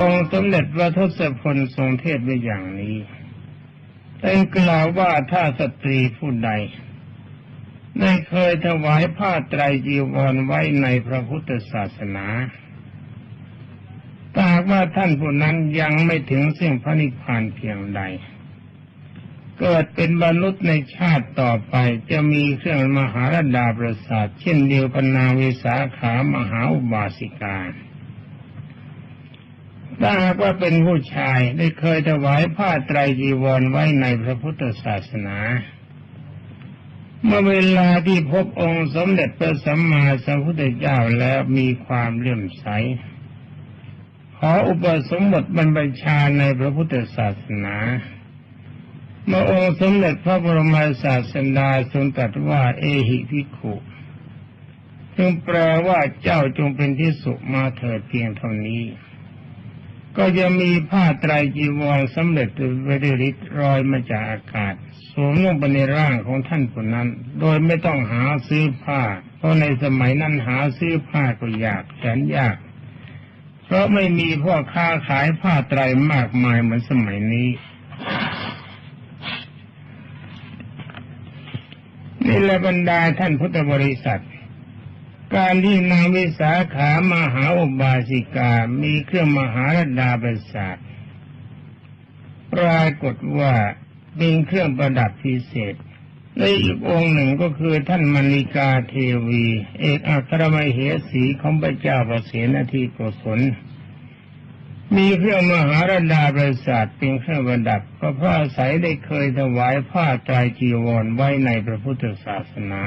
องค์สมเด็จพระทศพลทรงเทศน์ไว้อย่างนี้เป็นกล่าวว่าถ้าสตรีผู้ใดได้เคยถวายผ้าไตรจีวรไว้ในพระพุทธศาสนาถ้ากว่าท่านผู้นั้นยังไม่ถึงซึ่งพระนิพพานเพียงใด เกิดเป็นมนุษย์ในชาติต่อไปจะมีเครื่องมหาราดาประสาท เช่นเดียวกับนาวิสาขามหาอุบาสิกา ถ้าหากว่าเป็นผู้ชายได้เคยถวายผ้าไตรจีวรไว้ในพระพุทธศาสนา เมื่อเวลาที่พบองค์สมเด็จพระสัมมาสัมพุทธเจ้าแล้วมีความเลื่อมใส ขออุปสมบทบรรพชาในพระพุทธศาสนาเมื่อองค์สมเด็จพระบรมศาสดาทรงตรัสว่าเอหิพิขุซึ่งแปลว่าเจ้าจงเป็นที่สุมาเถิดเพียงเท่านี้ ก็จะมีผ้าไตรจีวรสำเร็จไว้ด้วยฤทธิ์รอยมาจากอากาศสวมลงไปในร่างของท่านผู้นั้น โดยไม่ต้องหาซื้อผ้า เพราะในสมัยนั้นหาซื้อผ้าก็ยากแสนยาก เพราะไม่มีพ่อค้าขายผ้าไตรมากมายเหมือนสมัยนี้นี่แหละบรรดาท่านพุทธบริษัท การที่นางวิสาขามหาอุบาสิกา มีเครื่องมหาราดาประสาทปรากฏว่าเป็นเครื่องประดับพิเศษในอีกองค์หนึ่งก็คือท่านมณิกาเทวี เอกอัครมเหสีของพระเจ้าประเสนาธิโกศลมีเครื่องมหาราดาประสาทเป็นเครื่องประดับก็เพราะอาศัยได้เคยถวายผ้าตรจีวรไว้ในพระพุทธศาสนา